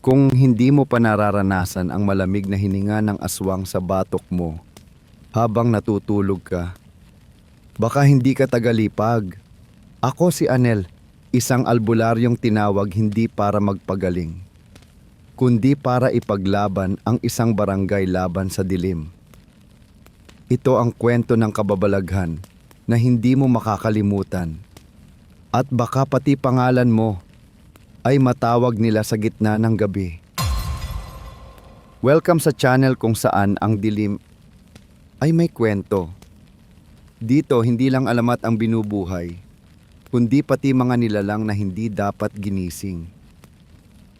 Kung hindi mo pa nararanasan ang malamig na hininga ng aswang sa batok mo habang natutulog ka, baka hindi ka tagalipag. Ako si Anel, isang albularyong tinawag hindi para magpagaling, kundi para ipaglaban ang isang barangay laban sa dilim. Ito ang kwento ng kababalaghan na hindi mo makakalimutan. At baka pati pangalan mo ay matawag nila sa gitna ng gabi. Welcome sa channel kung saan ang dilim ay may kwento. Dito hindi lang alamat ang binubuhay, kundi pati mga nilalang na hindi dapat ginising.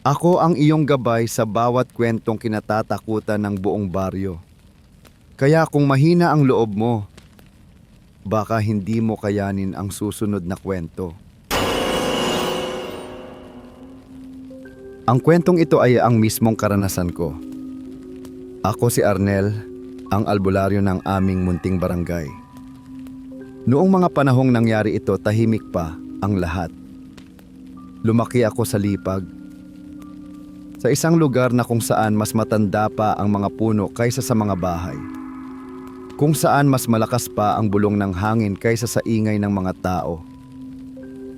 Ako ang iyong gabay sa bawat kwentong kinatatakutan ng buong baryo. Kaya kung mahina ang loob mo, baka hindi mo kayanin ang susunod na kwento. Ang kwentong ito ay ang mismong karanasan ko. Ako si Arnel, ang albularyo ng aming munting barangay. Noong mga panahong nangyari ito, tahimik pa ang lahat. Lumaki ako sa lipag. Sa isang lugar na kung saan mas matanda pa ang mga puno kaysa sa mga bahay. Kung saan mas malakas pa ang bulong ng hangin kaysa sa ingay ng mga tao.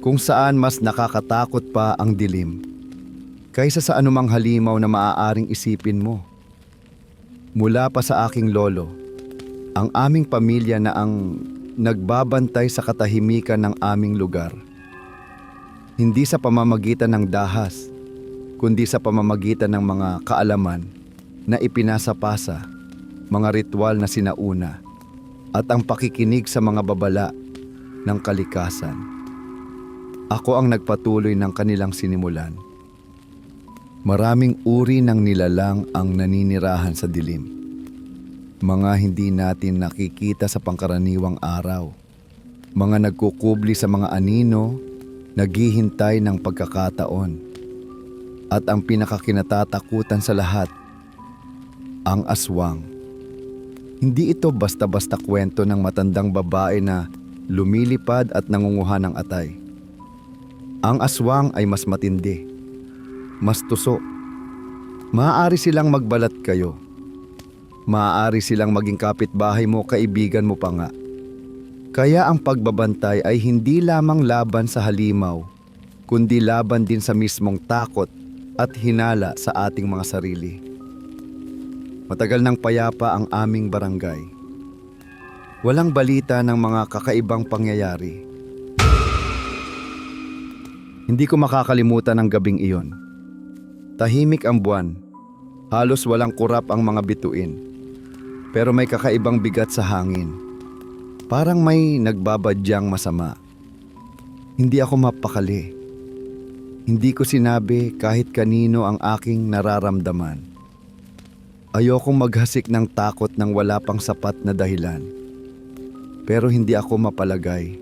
Kung saan mas nakakatakot pa ang dilim kaysa sa anumang halimaw na maaaring isipin mo. Mula pa sa aking lolo, ang aming pamilya na ang nagbabantay sa katahimikan ng aming lugar. Hindi sa pamamagitan ng dahas, kundi sa pamamagitan ng mga kaalaman na ipinasapasa, mga ritual na sinauna, at ang pakikinig sa mga babala ng kalikasan. Ako ang nagpatuloy ng kanilang sinimulan. Maraming uri ng nilalang ang naninirahan sa dilim. Mga hindi natin nakikita sa pangkaraniwang araw. Mga nagkukubli sa mga anino, naghihintay ng pagkakataon. At ang pinakakinatatakutan sa lahat, ang aswang. Hindi ito basta-basta kwento ng matandang babae na lumilipad at nangunguha ng atay. Ang aswang ay mas matindi mas tuso. Maaari silang magbalat kayo. Maaari silang maging kapitbahay mo, kaibigan mo pa nga. Kaya ang pagbabantay ay hindi lamang laban sa halimaw, kundi laban din sa mismong takot at hinala sa ating mga sarili. Matagal nang payapa ang aming barangay. Walang balita ng mga kakaibang pangyayari. Hindi ko makakalimutan ang gabing iyon. Tahimik ang buwan. Halos walang kurap ang mga bituin. Pero may kakaibang bigat sa hangin. Parang may nagbabadyang masama. Hindi ako mapakali. Hindi ko sinabi kahit kanino ang aking nararamdaman. Ayokong maghasik ng takot ng wala pang sapat na dahilan. Pero hindi ako mapalagay.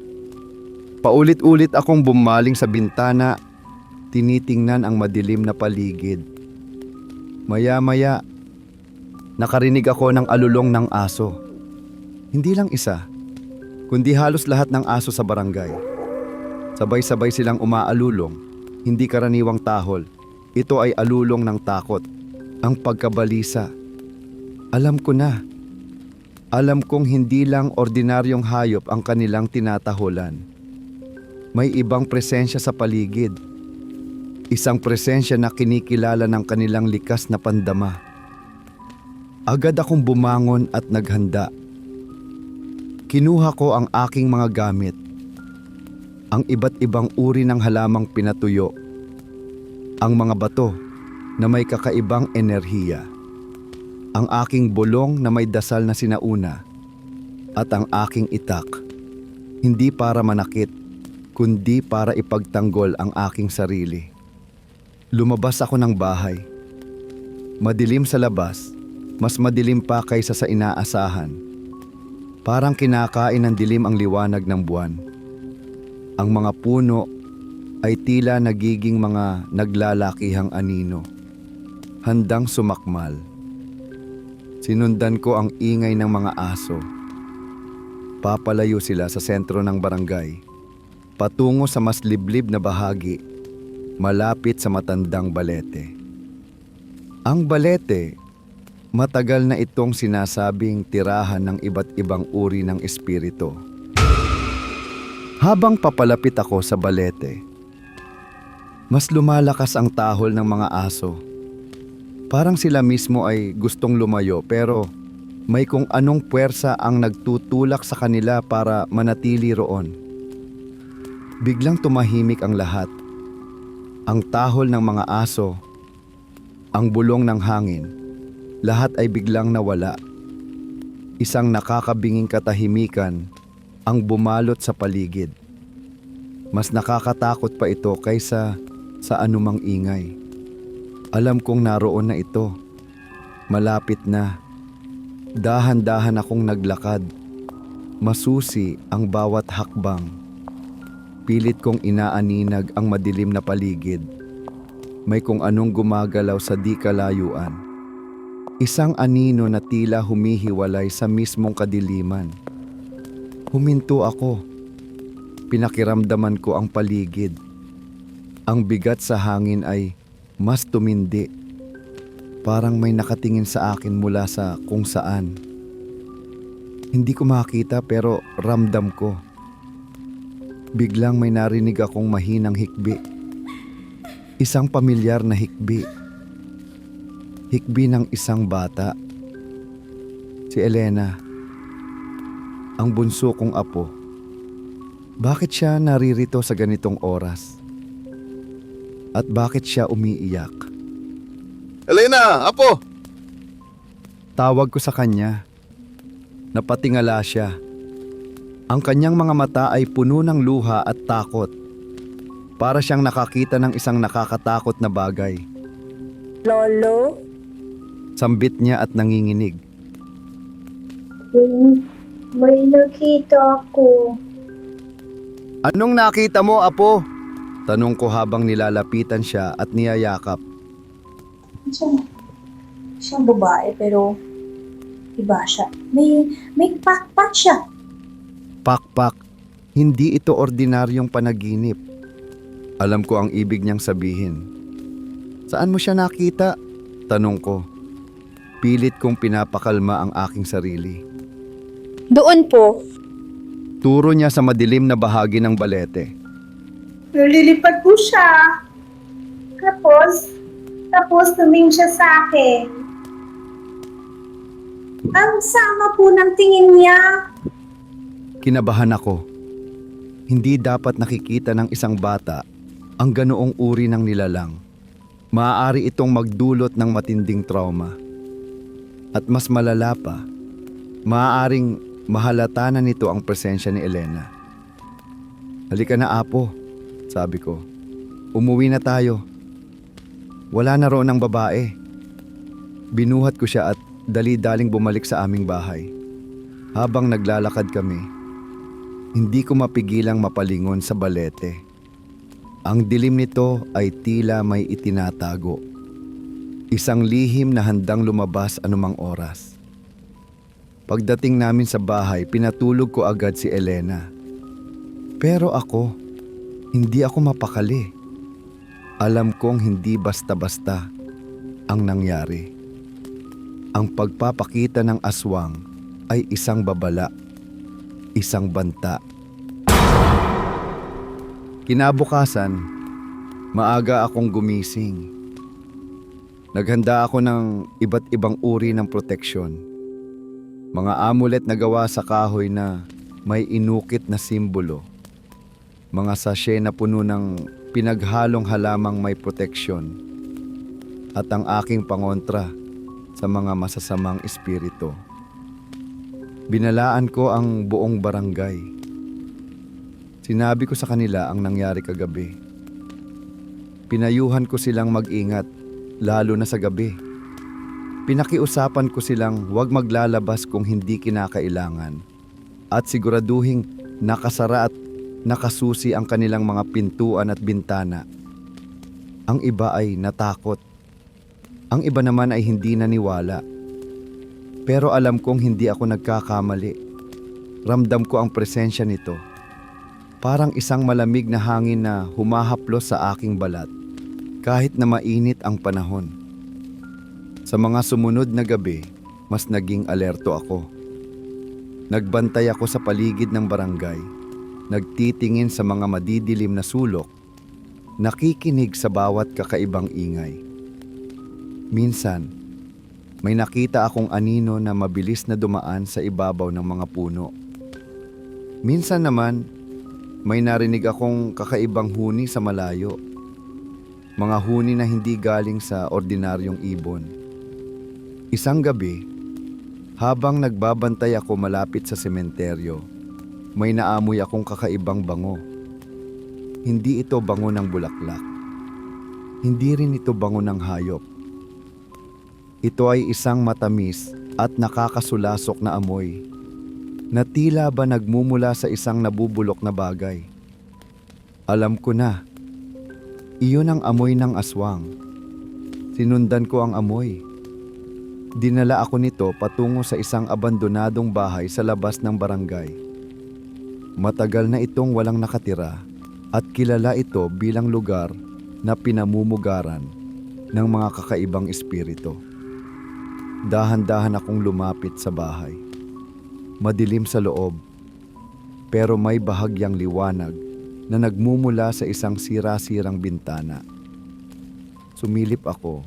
Paulit-ulit akong bumaling sa bintana tinitingnan ang madilim na paligid. Maya-maya, nakarinig ako ng alulong ng aso. Hindi lang isa, kundi halos lahat ng aso sa barangay. Sabay-sabay silang umaalulong, hindi karaniwang tahol. Ito ay alulong ng takot, ang pagkabalisa. Alam ko na. Alam kong hindi lang ordinaryong hayop ang kanilang tinatahulan. May ibang presensya sa paligid Isang presensya na kinikilala ng kanilang likas na pandama. Agad akong bumangon at naghanda. Kinuha ko ang aking mga gamit. Ang iba't ibang uri ng halamang pinatuyo. Ang mga bato na may kakaibang enerhiya. Ang aking bulong na may dasal na sinauna. At ang aking itak. Hindi para manakit, kundi para ipagtanggol ang aking sarili. Lumabas ako ng bahay. Madilim sa labas, mas madilim pa kaysa sa inaasahan. Parang kinakain ng dilim ang liwanag ng buwan. Ang mga puno ay tila nagiging mga naglalakihang anino. Handang sumakmal. Sinundan ko ang ingay ng mga aso. Papalayo sila sa sentro ng barangay. Patungo sa mas liblib na bahagi malapit sa matandang balete. Ang balete, matagal na itong sinasabing tirahan ng iba't ibang uri ng espiritu. Habang papalapit ako sa balete, mas lumalakas ang tahol ng mga aso. Parang sila mismo ay gustong lumayo pero may kung anong puwersa ang nagtutulak sa kanila para manatili roon. Biglang tumahimik ang lahat. Ang tahol ng mga aso, ang bulong ng hangin, lahat ay biglang nawala. Isang nakakabinging katahimikan ang bumalot sa paligid. Mas nakakatakot pa ito kaysa sa anumang ingay. Alam kong naroon na ito. Malapit na. Dahan-dahan akong naglakad. Masusi ang bawat hakbang. Pilit kong inaaninag ang madilim na paligid. May kung anong gumagalaw sa di kalayuan. Isang anino na tila humihiwalay sa mismong kadiliman. Huminto ako. Pinakiramdaman ko ang paligid. Ang bigat sa hangin ay mas tumindi. Parang may nakatingin sa akin mula sa kung saan. Hindi ko makita pero ramdam ko. Biglang may narinig akong mahinang hikbi. Isang pamilyar na hikbi. Hikbi ng isang bata. Si Elena. Ang bunso kong apo. Bakit siya naririto sa ganitong oras? At bakit siya umiiyak? Elena, apo! Tawag ko sa kanya. Napatingala siya. Ang kanyang mga mata ay puno ng luha at takot. Para siyang nakakita ng isang nakakatakot na bagay. Lolo? Sambit niya at nanginginig. May, may nakita ako. Anong nakita mo, Apo? Tanong ko habang nilalapitan siya at niyayakap. Siya, siyang babae pero iba siya. May, may pakpak siya. Pakpak, hindi ito ordinaryong panaginip. Alam ko ang ibig niyang sabihin. Saan mo siya nakita? Tanong ko. Pilit kong pinapakalma ang aking sarili. Doon po. Turo niya sa madilim na bahagi ng balete. Nalilipad po siya. Tapos, tapos tumingin siya sa akin. Ang sama po ng tingin niya. Kinabahan ako. Hindi dapat nakikita ng isang bata ang ganoong uri ng nilalang. Maaari itong magdulot ng matinding trauma. At mas malala pa, maaaring mahalata na nito ang presensya ni Elena. Halika na apo, sabi ko. Umuwi na tayo. Wala na roon ang babae. Binuhat ko siya at dali-daling bumalik sa aming bahay. Habang naglalakad kami, hindi ko mapigilang mapalingon sa balete. Ang dilim nito ay tila may itinatago. Isang lihim na handang lumabas anumang oras. Pagdating namin sa bahay, pinatulog ko agad si Elena. Pero ako, hindi ako mapakali. Alam kong hindi basta-basta ang nangyari. Ang pagpapakita ng aswang ay isang babala, isang banta. Kinabukasan, maaga akong gumising. Naghanda ako ng iba't ibang uri ng proteksyon. Mga amulet na gawa sa kahoy na may inukit na simbolo. Mga sachet na puno ng pinaghalong halamang may proteksyon. At ang aking pangontra sa mga masasamang espiritu. Binalaan ko ang buong barangay. Sinabi ko sa kanila ang nangyari kagabi. Pinayuhan ko silang mag-ingat, lalo na sa gabi. Pinakiusapan ko silang huwag maglalabas kung hindi kinakailangan. At siguraduhing nakasara at nakasusi ang kanilang mga pintuan at bintana. Ang iba ay natakot. Ang iba naman ay hindi naniwala. Pero alam kong hindi ako nagkakamali. Ramdam ko ang presensya nito. Parang isang malamig na hangin na humahaplos sa aking balat kahit na mainit ang panahon. Sa mga sumunod na gabi, mas naging alerto ako. Nagbantay ako sa paligid ng barangay, nagtitingin sa mga madidilim na sulok, nakikinig sa bawat kakaibang ingay. Minsan, may nakita akong anino na mabilis na dumaan sa ibabaw ng mga puno. Minsan naman, may narinig akong kakaibang huni sa malayo. Mga huni na hindi galing sa ordinaryong ibon. Isang gabi, habang nagbabantay ako malapit sa sementeryo, may naamoy akong kakaibang bango. Hindi ito bango ng bulaklak. Hindi rin ito bango ng hayop. Ito ay isang matamis at nakakasulasok na amoy na tila ba nagmumula sa isang nabubulok na bagay. Alam ko na, iyon ang amoy ng aswang. Sinundan ko ang amoy. Dinala ako nito patungo sa isang abandonadong bahay sa labas ng barangay. Matagal na itong walang nakatira at kilala ito bilang lugar na pinamumugaran ng mga kakaibang espiritu. Dahan-dahan akong lumapit sa bahay. Madilim sa loob, pero may bahagyang liwanag na nagmumula sa isang sira-sirang bintana. Sumilip ako.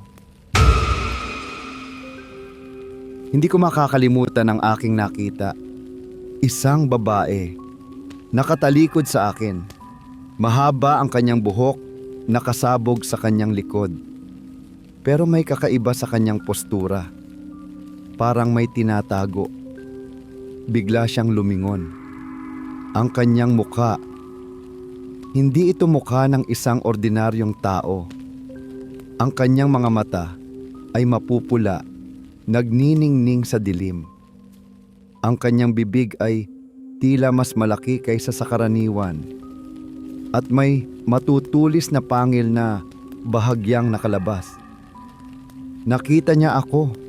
Hindi ko makakalimutan ang aking nakita. Isang babae. Nakatalikod sa akin. Mahaba ang kanyang buhok, nakasabog sa kanyang likod. Pero may kakaiba sa kanyang postura. Parang may tinatago. Bigla siyang lumingon. Ang kanyang mukha. Hindi ito mukha ng isang ordinaryong tao. Ang kanyang mga mata ay mapupula, nagniningning sa dilim. Ang kanyang bibig ay tila mas malaki kaysa sa karaniwan. At may matutulis na pangil na bahagyang nakalabas. Nakita niya ako.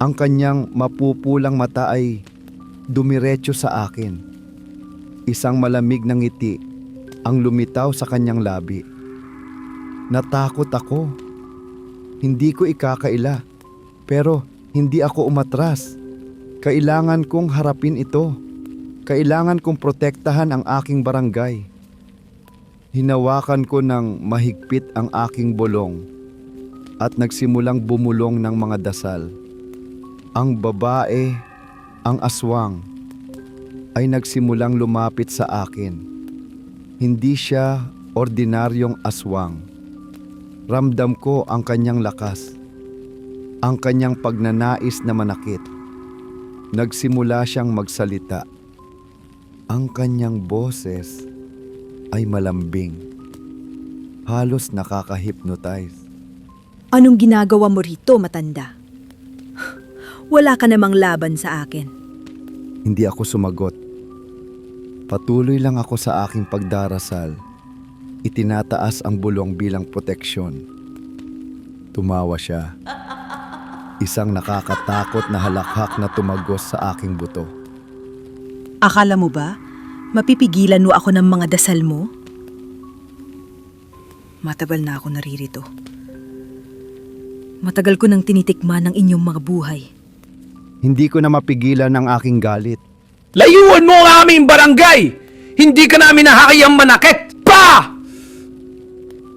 Ang kanyang mapupulang mata ay dumiretso sa akin. Isang malamig na ngiti ang lumitaw sa kanyang labi. Natakot ako. Hindi ko ikakaila. Pero hindi ako umatras. Kailangan kong harapin ito. Kailangan kong protektahan ang aking barangay. Hinawakan ko ng mahigpit ang aking bolong at nagsimulang bumulong ng mga dasal. Ang babae, ang aswang, ay nagsimulang lumapit sa akin. Hindi siya ordinaryong aswang. Ramdam ko ang kanyang lakas, ang kanyang pagnanais na manakit. Nagsimula siyang magsalita. Ang kanyang boses ay malambing. Halos nakaka-hypnotize. Anong ginagawa mo rito, matanda? Wala ka namang laban sa akin. Hindi ako sumagot. Patuloy lang ako sa aking pagdarasal. Itinataas ang bulong bilang proteksyon. Tumawa siya. Isang nakakatakot na halakhak na tumagos sa aking buto. Akala mo ba, mapipigilan mo ako ng mga dasal mo? Matabal na ako naririto. Matagal ko nang tinitikman ang inyong mga buhay. Hindi ko na mapigilan ang aking galit. Layuan mo ang aming barangay! Hindi ka namin nahakayang manakit! Pa!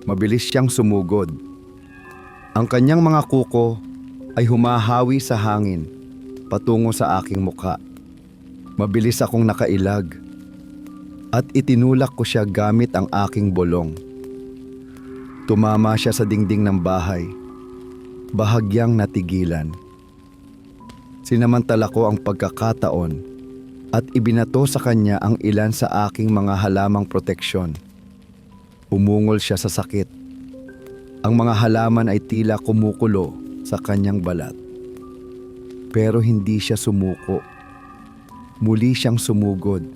Mabilis siyang sumugod. Ang kanyang mga kuko ay humahawi sa hangin patungo sa aking mukha. Mabilis akong nakailag at itinulak ko siya gamit ang aking bolong. Tumama siya sa dingding ng bahay. Bahagyang natigilan. Sinamantala ko ang pagkakataon at ibinato sa kanya ang ilan sa aking mga halamang proteksyon. Umungol siya sa sakit. Ang mga halaman ay tila kumukulo sa kanyang balat. Pero hindi siya sumuko. Muli siyang sumugod.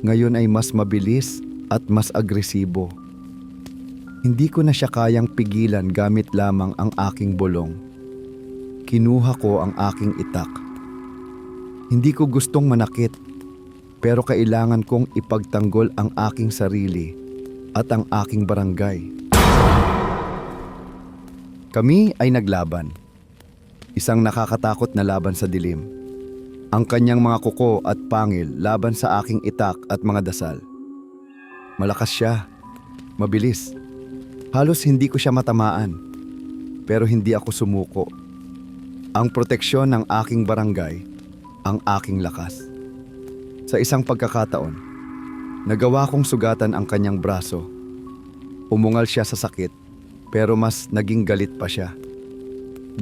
Ngayon ay mas mabilis at mas agresibo. Hindi ko na siya kayang pigilan gamit lamang ang aking bolong. Kinuha ko ang aking itak. Hindi ko gustong manakit, pero kailangan kong ipagtanggol ang aking sarili at ang aking barangay. Kami ay naglaban. Isang nakakatakot na laban sa dilim. Ang kanyang mga kuko at pangil laban sa aking itak at mga dasal. Malakas siya. Mabilis. Halos hindi ko siya matamaan. Pero hindi ako sumuko. Ang proteksyon ng aking barangay, ang aking lakas. Sa isang pagkakataon, nagawa kong sugatan ang kanyang braso. Umungal siya sa sakit, pero mas naging galit pa siya.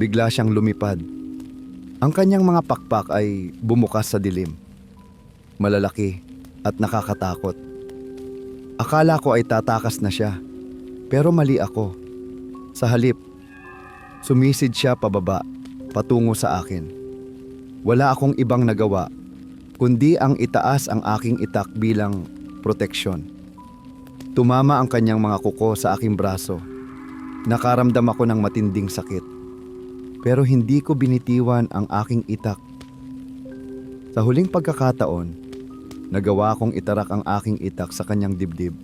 Bigla siyang lumipad. Ang kanyang mga pakpak ay bumukas sa dilim. Malalaki at nakakatakot. Akala ko ay tatakas na siya, pero mali ako. Sa halip, sumisid siya pababa, patungo sa akin. Wala akong ibang nagawa, kundi ang itaas ang aking itak bilang proteksyon. Tumama ang kanyang mga kuko sa aking braso. Nakaramdam ako ng matinding sakit. Pero hindi ko binitiwan ang aking itak. Sa huling pagkakataon, nagawa kong itarak ang aking itak sa kanyang dibdib.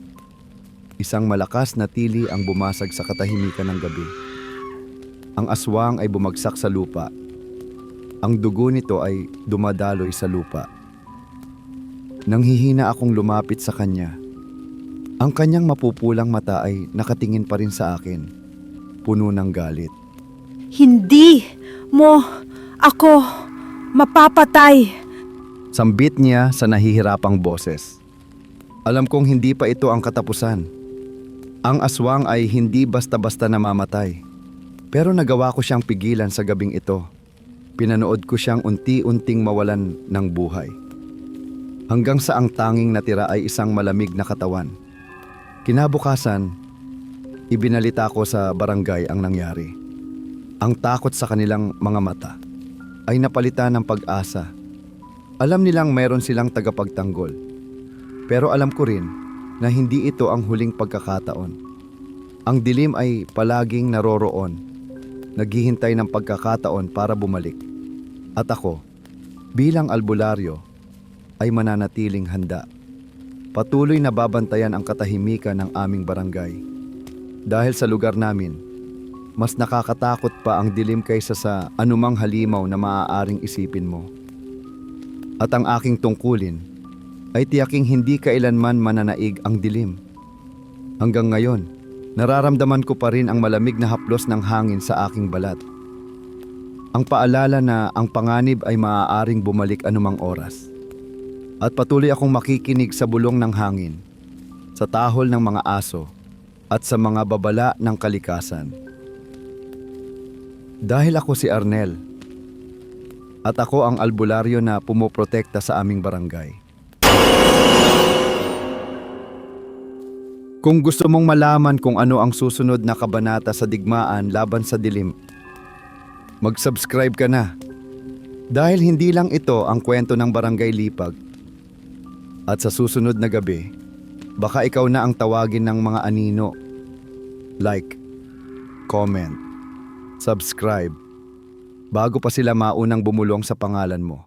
Isang malakas na tili ang bumasag sa katahimikan ng gabi. Ang aswang ay bumagsak sa lupa. Ang dugo nito ay dumadaloy sa lupa. Nanghihina akong lumapit sa kanya. Ang kanyang mapupulang mata ay nakatingin pa rin sa akin, puno ng galit. Hindi mo ako mapapatay. Sambit niya sa nahihirapang boses. Alam kong hindi pa ito ang katapusan. Ang aswang ay hindi basta-basta namamatay. Pero nagawa ko siyang pigilan sa gabing ito. Pinanood ko siyang unti-unting mawalan ng buhay. Hanggang sa ang tanging natira ay isang malamig na katawan. Kinabukasan, ibinalita ko sa barangay ang nangyari. Ang takot sa kanilang mga mata ay napalitan ng pag-asa. Alam nilang mayroon silang tagapagtanggol. Pero alam ko rin na hindi ito ang huling pagkakataon. Ang dilim ay palaging naroroon, naghihintay ng pagkakataon para bumalik. At ako, bilang albularyo, ay mananatiling handa. Patuloy na babantayan ang katahimikan ng aming barangay. Dahil sa lugar namin, mas nakakatakot pa ang dilim kaysa sa anumang halimaw na maaaring isipin mo. At ang aking tungkulin ay tiyaking hindi kailanman mananaig ang dilim. Hanggang ngayon, nararamdaman ko pa rin ang malamig na haplos ng hangin sa aking balat. Ang paalala na ang panganib ay maaaring bumalik anumang oras. At patuloy akong makikinig sa bulong ng hangin, sa tahol ng mga aso, at sa mga babala ng kalikasan. Dahil ako si Arnel, at ako ang albularyo na pumoprotekta sa aming barangay. Kung gusto mong malaman kung ano ang susunod na kabanata sa digmaan laban sa dilim, mag-subscribe ka na. Dahil hindi lang ito ang kwento ng Barangay Lipag. At sa susunod na gabi, baka ikaw na ang tawagin ng mga anino. Like, comment, subscribe, bago pa sila maunang bumulong sa pangalan mo.